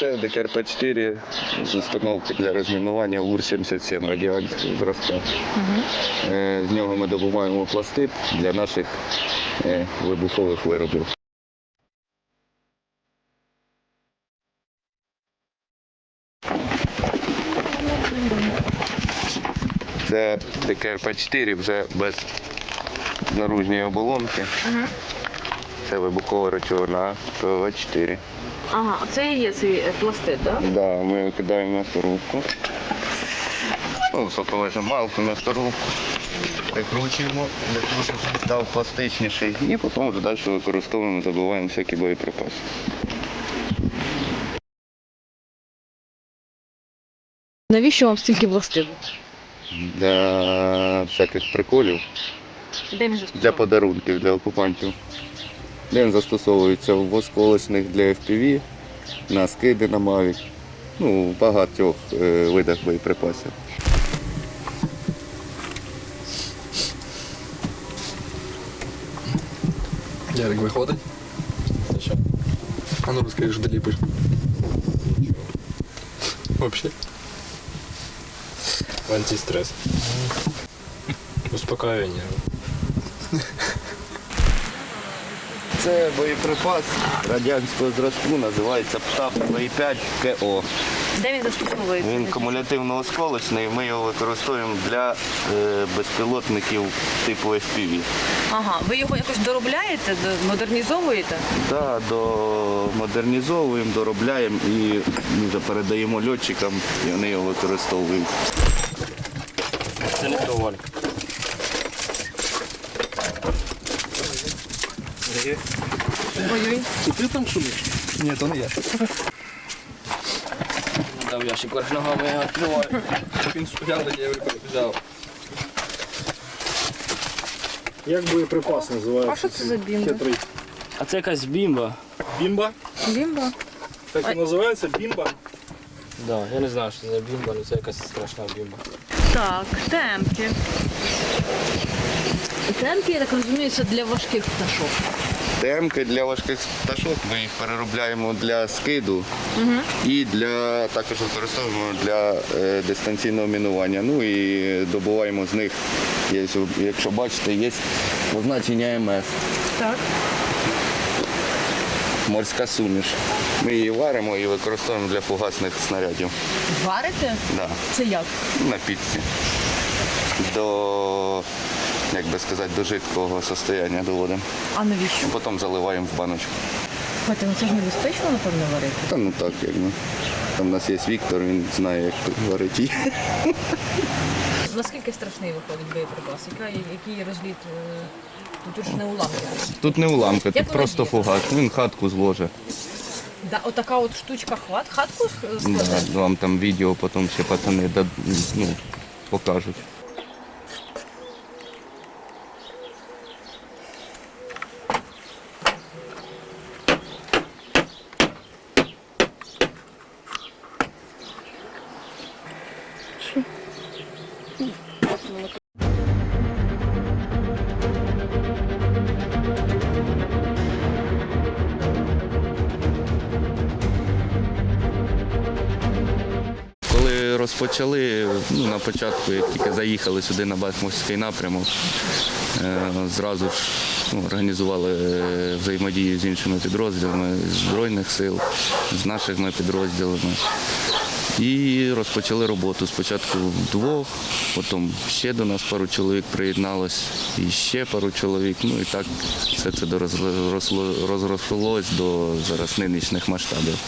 Це ДКРП-4 з установки для розмінування УР-77 радіаційного зразка. З нього ми добуваємо пластид для наших е, вибухових виробів. Це ДКРП-4 вже без наружньої оболонки. Це вибухова речовина ПВ-4. Ага, це і є цей пластид, так? Да, ми кидаємо на коробку. Ну, сокову замалку на коробку. Прикручуємо для того, щоб став пластичніший. І потім вже далі використовуємо, забиваємо всякі боєприпаси. Навіщо вам стільки пластиду? Для всяких приколів, для подарунків, для окупантів. Він застосовується в осколочних для FPV, на скиди на Mavic. Ну, в багатьох е, видах боєприпасів. Ярик виходить. Що? А ну розкажи, що ти ліпиш. Вообще. Антистресс. Успокоение. Це боєприпас радянського зразку, називається ПТАП 5 КО. Де він застосовується? Він кумулятивно-осколочний, ми його використовуємо для е, безпілотників типу FPV. Ага, ви його якось доробляєте, до- модернізовуєте? Да, до модернізовуємо, доробляємо і ми вже передаємо льотчикам, і вони його використовують. Це не то Валь. Ой-ой. Ти там шумиш? Ні, то не я. Дав ящик вверх ногами, я відкриваю. Він стояв, я його взяв. Як боєприпас називається? А що це за бімба? Хитрий. А це якась бімба. Бімба? Бімба? Так і називається бімба. Да, я не знаю, що це за бімба, але це якась страшна бімба. Так, темки. Темки, я так розумію, це для важких пташок. ТМки для важких пташок ми їх переробляємо для скиду і для також використовуємо для е, дистанційного мінування. Ну і добуваємо з них, є, якщо бачите, є позначення МС. Так. Морська суміш. Ми її варимо і використовуємо для фугасних снарядів. Варите? Да, Це як? на пічці. До, як би сказати, до жидкого состояння доводимо. А навіщо? Потім заливаємо в баночку. Хотя, ну це ж небезпечно, напевно, варити. Та ну так, якби. Там у нас є Віктор, він знає, як варити. Наскільки страшний виходить боєприпас? Яка, який розліт? е, Тут ж не уламки. Тут не уламки, Як тут просто фугас. Він хатку зложить. Да, отака от штучка хват, хатку с- Да, вам там відео потім ще пацани дад- ну, покажуть. Розпочали, ну, на початку, як тільки заїхали сюди на Бахмутський напрямок, е, зразу ж ну, організували е, взаємодію з іншими підрозділами з Збройних сил, з нашими підрозділами. І розпочали роботу. Спочатку вдвох, потім ще до нас пару чоловік приєдналось, і ще пару чоловік. Ну і так все це розрослось до зараз нинішніх масштабів.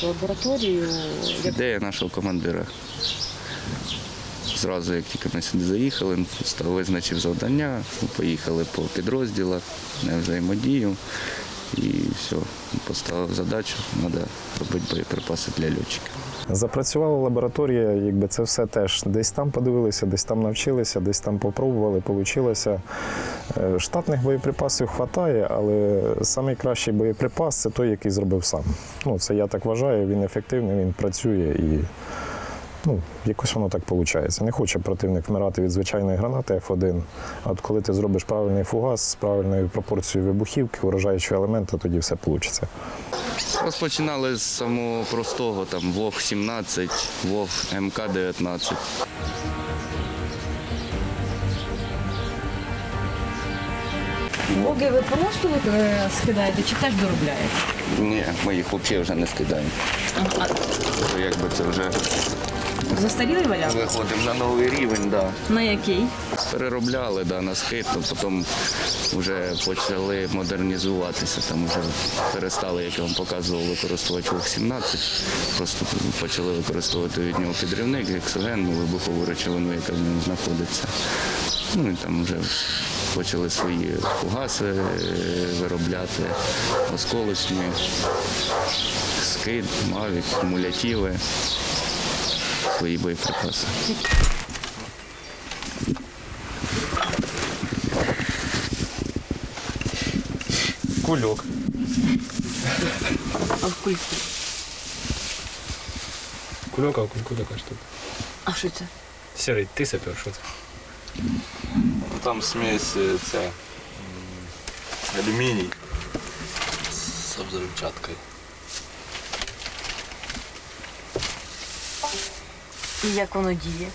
Була лабораторію? Ідея нашого командира. Зразу, як тільки ми сюди заїхали, визначив завдання, поїхали по підрозділах, не взаємодію і все, поставив задачу, треба робити боєприпаси для льотчиків. Запрацювала лабораторія, якби це все теж десь там подивилися, десь там навчилися, десь там попробували, вийшло. Штатних боєприпасів вистачає, але найкращий боєприпас це той, який зробив сам. Ну, це я так вважаю, він ефективний, він працює і ну, якось воно так виходить. Не хоче противник вмирати від звичайної гранати F1. А от коли ти зробиш правильний фугас з правильною пропорцією вибухівки, вражаючого елемента, тоді все вийде. Розпочинали з самого простого, там ВОГ 17, ВОГ МК 19. Боги ви просто е, скидаєте чи теж доробляєте? Ні, ми їх взагалі вже не скидаємо. А, То якби це вже застарілий варіант? виходимо на новий рівень, да. На який? переробляли да, на скид, то потім вже почали модернізуватися. Там вже перестали, як я вам показував, використовувати ВОГ 17. Просто почали використовувати від нього підривник, гексогенну вибухову речовину, яка в ньому знаходиться. Ну і там вже почали свої фугаси е, виробляти, осколочні, скид, мавік, кумулятиви, свої боєприпаси. Кульок. А в кульку. Кульок, а в кульку така штука. А що це? Сірий, ти сапер, що це? Там смесь е, ця м, алюміній з взривчаткою. І як воно діє?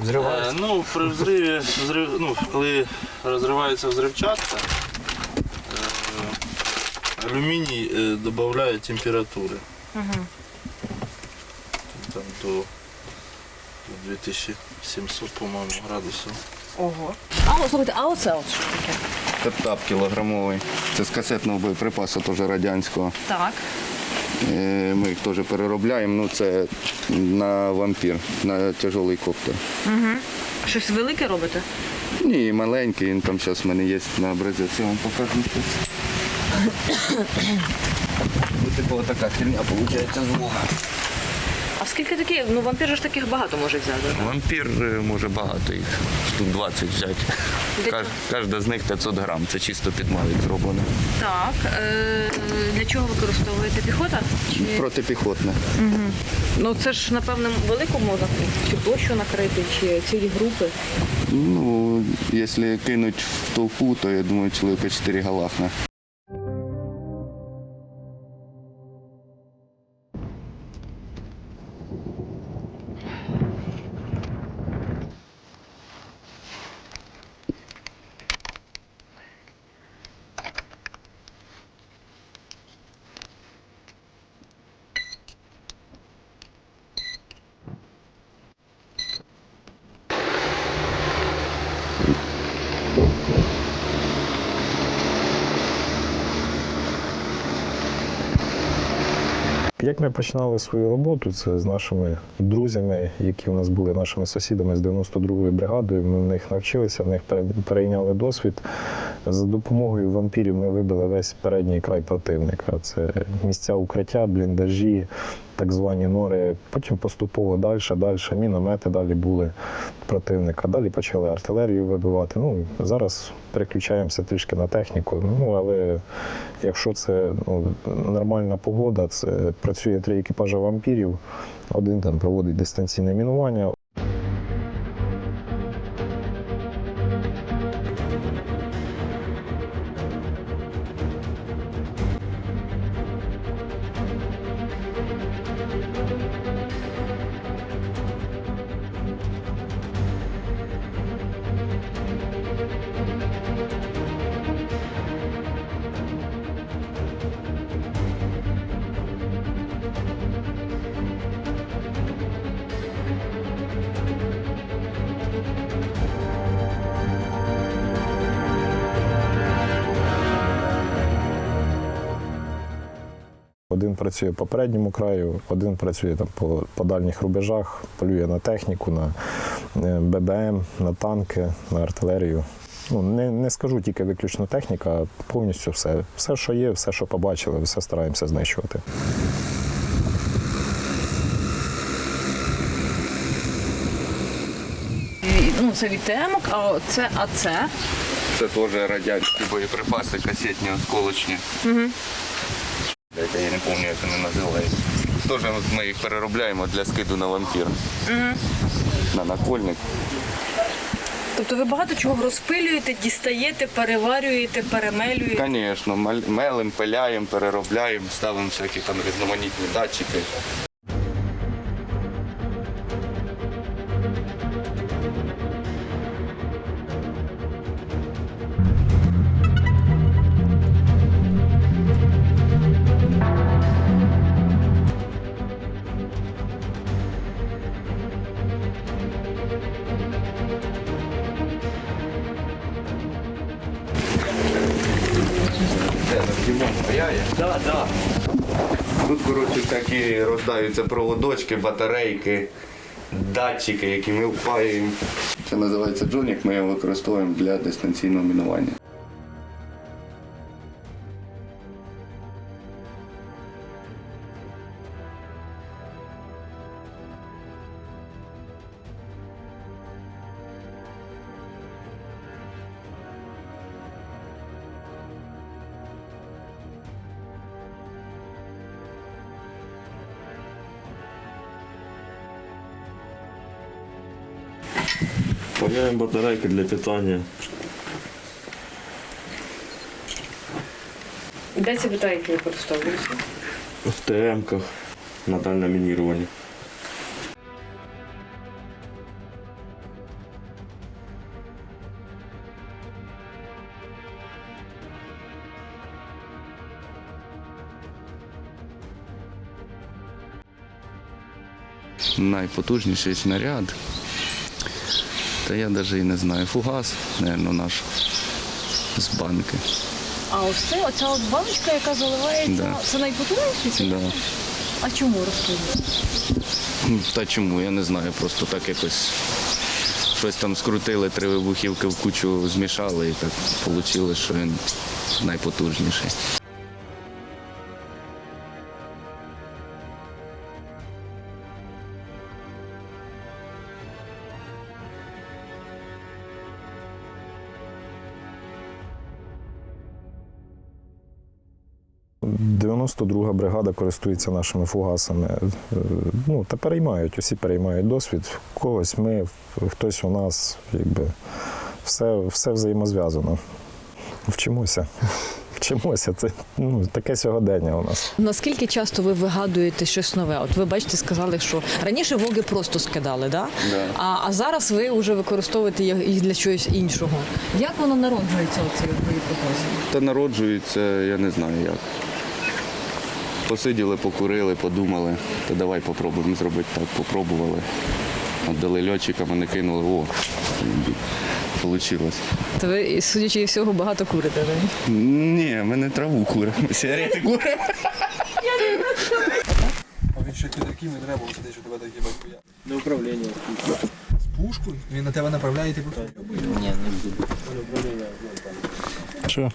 Взривається. Е, Ну, при взриві, взрив, ну, коли розривається взривчатка, е, алюміній е, додає температури. Угу. Там до, до 2700, по-моєму, градусів. Ого. А, о, слухайте, а оце от що таке? Тап кілограмовий. Це з касетного боєприпасу, теж радянського. Так. Е, Ми їх теж переробляємо. Ну, це на вампір, на тяжелий коптер. Щось велике робите? Ні, маленький, він там зараз в мене є на образець. Я вам покажу. Ось така така херня виходить з вога. Скільки таких? Ну вампір же ж таких багато може взяти. Вампір е, може багато їх, штук 20 взяти. Для Каж- Кожна з них 500 грам. Це чисто під мавік зроблено. Так. Е, для чого використовуєте піхота? Чи... Протипіхотне. Ну це ж напевно велику можна чи площу накрити, чи цілі групи. Ну, якщо кинуть в толпу, то я думаю, чоловіка 4 галахна. Ми починали свою роботу, це з нашими друзями, які у нас були нашими сусідами з 92-ї бригадою. Ми в них навчилися, в них перейняли досвід. За допомогою вампірів ми вибили весь передній край противника. Це місця укриття, бліндажі, так звані нори. Потім поступово далі, далі, міномети далі були противника. Далі почали артилерію вибивати. Ну зараз переключаємося трішки на техніку. Ну але якщо це ну, нормальна погода, це працює три екіпажа вампірів. Один там проводить дистанційне мінування. Один працює по передньому краю, один працює там по, по дальніх рубежах, полює на техніку, на е, ББМ, на танки, на артилерію. Ну, не, не скажу тільки виключно техніка, а повністю все. Все, що є, все, що побачили, все стараємося знищувати. Ну, це від темок, а це, а це? Це теж радянські боєприпаси, касетні, осколочні. Угу. Я не пам'ятаю, як вони називаються. Теж ми їх переробляємо для скиду на вампір. Угу. На накольник. Тобто ви багато чого розпилюєте, дістаєте, переварюєте, перемелюєте. Звісно, мелим, пиляємо, переробляємо, ставимо всякі там різноманітні датчики. Такі проводочки, батарейки, датчики, які ми впаюємо. Це називається джонік, ми його використовуємо для дистанційного мінування. Паяємо батарейки для питання. Де ці батарейки використовуються? В ТМ-ках на дальнє мінірування. Найпотужніший снаряд. Та я навіть і не знаю. Фугас, мабуть, наш з банки. А ось це, оця от баночка, яка заливається, Да. це найпотужніший? Да. А чому розповідати? Та чому? Я не знаю. Просто так якось щось там скрутили, три вибухівки в кучу змішали і так вийшло, що він найпотужніший. – 92-га бригада користується нашими фугасами. Е, Ну, та переймають, усі переймають досвід. Когось ми, хтось у нас, якби все, все взаємозв'язано. Вчимося. Вчимося. Це ну, таке сьогодення у нас. Наскільки часто ви вигадуєте щось нове? От ви бачите, сказали, що раніше воги просто скидали, да? Да. А, а зараз ви вже використовуєте їх для чогось іншого. Як воно народжується, оці боєприпаси? Та народжується, я не знаю як. Посиділи, покурили, подумали, та давай попробуємо зробити так, попробували. Отдали льотчикам, вони кинули, о, вийшло. То ви, судячи всього, багато курите. Да? Ні, ми не траву куримо, сигарети куримо. А він ще не треба, це те, що тебе такі батьки. Для управління. З пушкою? Він на тебе направляє, і ти просто. Що?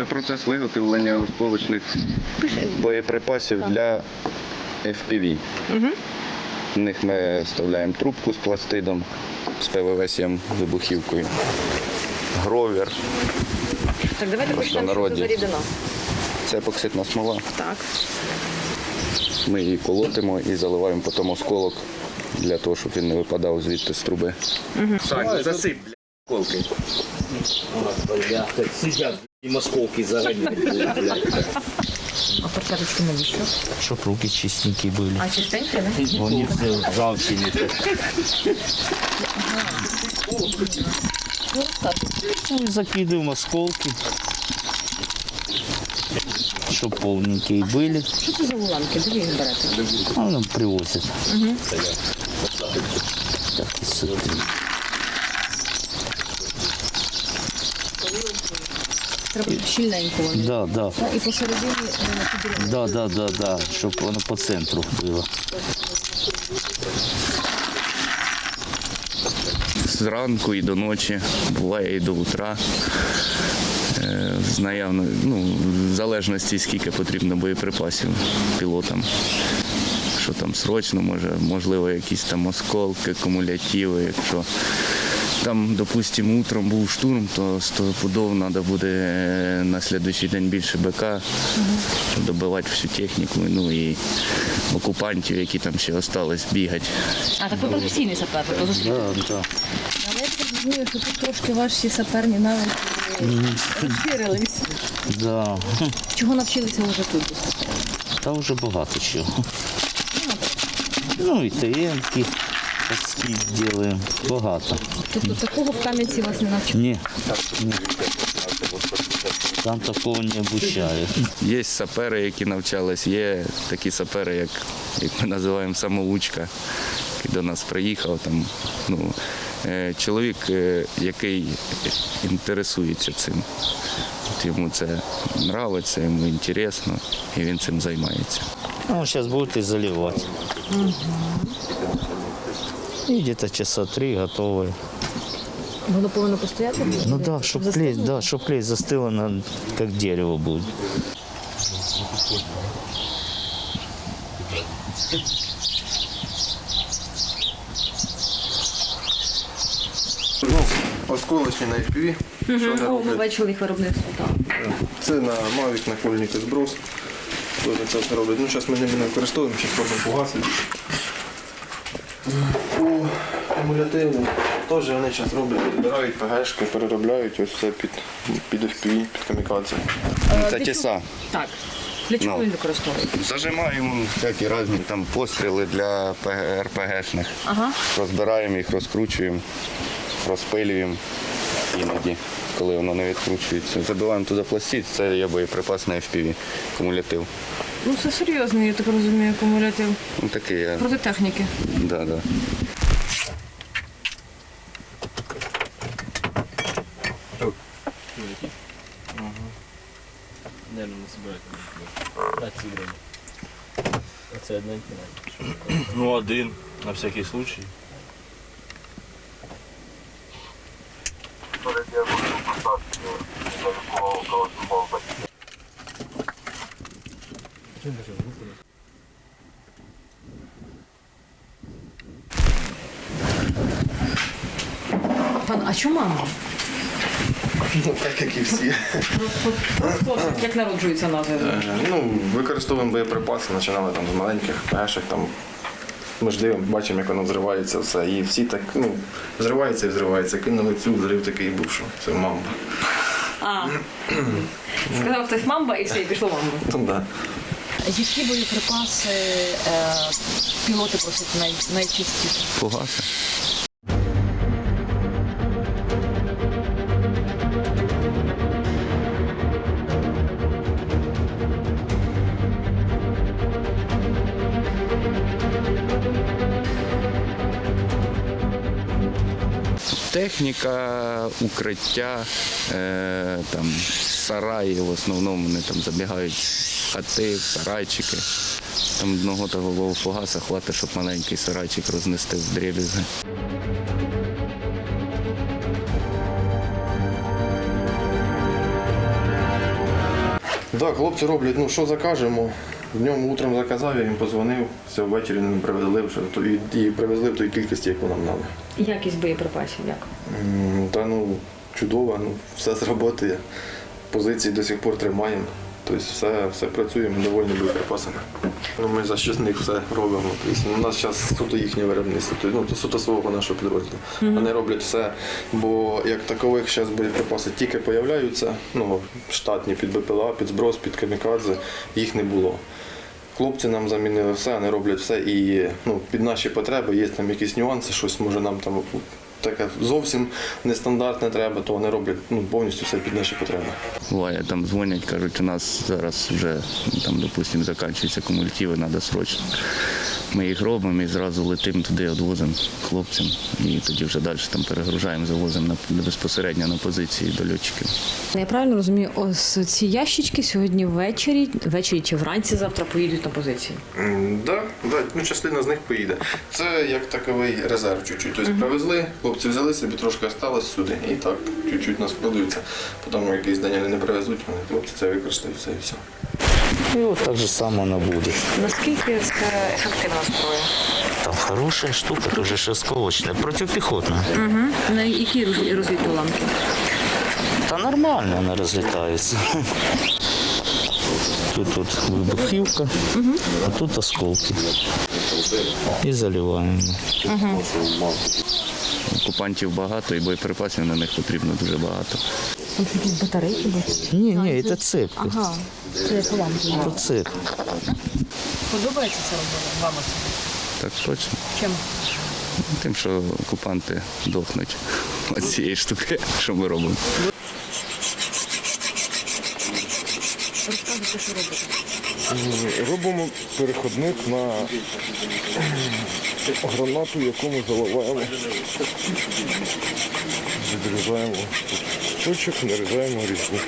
Це процес виготовлення осколочних боєприпасів для FPV. В них ми вставляємо трубку з пластидом, з ПВВ-7 вибухівкою, гровер, Так, давайте почнемо, що це за рідина. це епоксидна смола. Так. Ми її колотимо і заливаємо потім осколок для того, щоб він не випадав звідти з труби. Сань, засип, бля, колки. Сидять і московки заганяють. А перчаточки навіщо? Щоб руки чистенькі були. А чистенькі, не? Вони все жалчені. Ну, і закидуємо осколки. Щоб повненькі були. Що це за уламки? Де ви їх берете? А нам привозять. Так, і сюди. Треба щільненько вони. Да, да. І посередині вони підрізані. Да, да, да, да, щоб воно по центру було. Зранку і до ночі, буває і до утра. Е, З наявно, ну, в залежності, скільки потрібно боєприпасів пілотам. Що там срочно, може, можливо, якісь там осколки, кумулятиви. Якщо там, допустимо, утром був штурм, то стопудово треба буде е, на слідуючий день більше БК, щоб добивати всю техніку, ну і окупантів, які там ще залишились, бігати. А, так ви професійний сапер, ви зустріли. Да, да. Але я розумію, що тут трошки ваші саперні навики розширились. Да. Чого навчилися вже тут? Та вже багато чого. Ну і таємки такі робимо. Багато. Тобто такого в Кам'янці вас не навчили? Ні. Ні. Там такого не обучають. Є сапери, які навчались, є такі сапери, як, як ми називаємо самоучка, який до нас приїхав. Там, ну, е, чоловік, е, який інтересується цим. От йому це подобається, йому інтересно, і він цим займається. Ну, зараз будете заливати. І десь часа три готові. Воно повинно постояти? Ну да, щоб клей, да, щоб клей застило, на, як дерево буде. Ну, осколочні на FPV. Що О, ми роблять? бачили їх виробництво. Так. Це на Mavic, на кольник зброс. Теж це все роблять. Ну, зараз ми ними не використовуємо, зараз можна погасити. По кумулятивним теж вони зараз роблять, відбирають ПГшки, переробляють ось все під, під FPV, під камікадзе. Це тіса. Так. Для чого Ну. він використовується? Зажимаємо всякі різні там постріли для ПГ- РПГшних. Ага. Розбираємо їх, розкручуємо, розпилюємо іноді, коли воно не відкручується. Забиваємо туди пластид, це є боєприпас на FPV, кумулятив. Ну це серйозний, я так розумію, кумулятив. Ну такий я. Проти техніки. Да, да. Не, не збирайте. На ці гривні. Оце одненькі. Ну, один, на всякий случай. Пан, а чому мама? Ну, так як і всі. Як народжується назва? Е, Ну, використовуємо боєприпаси, починали там з маленьких ПГшок, там ми ж дивимо, бачимо, як воно взривається все. І всі так, ну, взривається і взривається. Кинули цю, взрив такий був, що це мамба. А. Сказав хтось мамба і все, і пішло мамба. Ну, да. Які боєприпаси е, пілоти просять най, найчастіше? Фугаси. Техніка, укриття, е, там, сараї, в основному вони там забігають хати, в сарайчики. Там одного того фугаса хватить, щоб маленький сарайчик рознести в дріб'язги. Так, хлопці роблять, ну що закажемо. Днем утром заказав, я їм позвонив, все ввечері нам привезли вже і, і привезли в той кількості, яку нам треба. Якість боєприпасів, як? М, Та ну чудово, ну все зработає. Позиції до сих пор тримаємо. Тобто все, все працює, ми довольні боєприпасами. Ну, ми за щасник все робимо. Тобто, у нас зараз суто їхнє виробництво, тобто, ну, суто свого нашого підрозділу. Вони роблять все, бо як такових зараз боєприпаси тільки появляються, ну, штатні під БПЛА, під зброс, під камікадзе, їх не було. Хлопці нам замінили все, вони роблять все і ну, під наші потреби є там якісь нюанси, щось може нам там таке зовсім нестандартне треба, то вони роблять ну, повністю все під наші потреби. Буває, там дзвонять, кажуть, у нас зараз вже там, допустимо, закінчуються кумулятиви, треба срочно. Ми їх робимо і зразу летимо туди, відвозимо хлопцям. І тоді вже далі там перегружаємо, завозимо на, безпосередньо на позиції до льотчиків. Я правильно розумію, ось ці ящички сьогодні ввечері, ввечері чи вранці завтра поїдуть на позиції. М, Да, да, ну, частина з них поїде. Це як таковий резерв чуть-чуть. Тобто привезли, хлопці взяли собі, трошки осталось сюди. І так, чуть-чуть нас продаються. Потім якийсь день не привезуть, вони хлопці це використають все і все. И вот так же само она будет. Наскільки це ефективна зброя? Там хорошая штука, тоже шестковочная, противопехотная. Угу. На які розвідки ламки? Да нормально она разлетается. Тут вот выбухивка, а тут осколки. И заливаем. Окупантів багато і боєприпасів на них потрібно дуже багато. Там якісь батарейки будуть? Ні, не, це цирк. Ага, це по Це цирк. Подобається це робота вам? Так точно. Чим? Тим, що окупанти дохнуть від цієї штуки, що ми робимо. Робимо переходник на гранату, яку ми заливаємо. Відрізаємо точок, нарізаємо різні.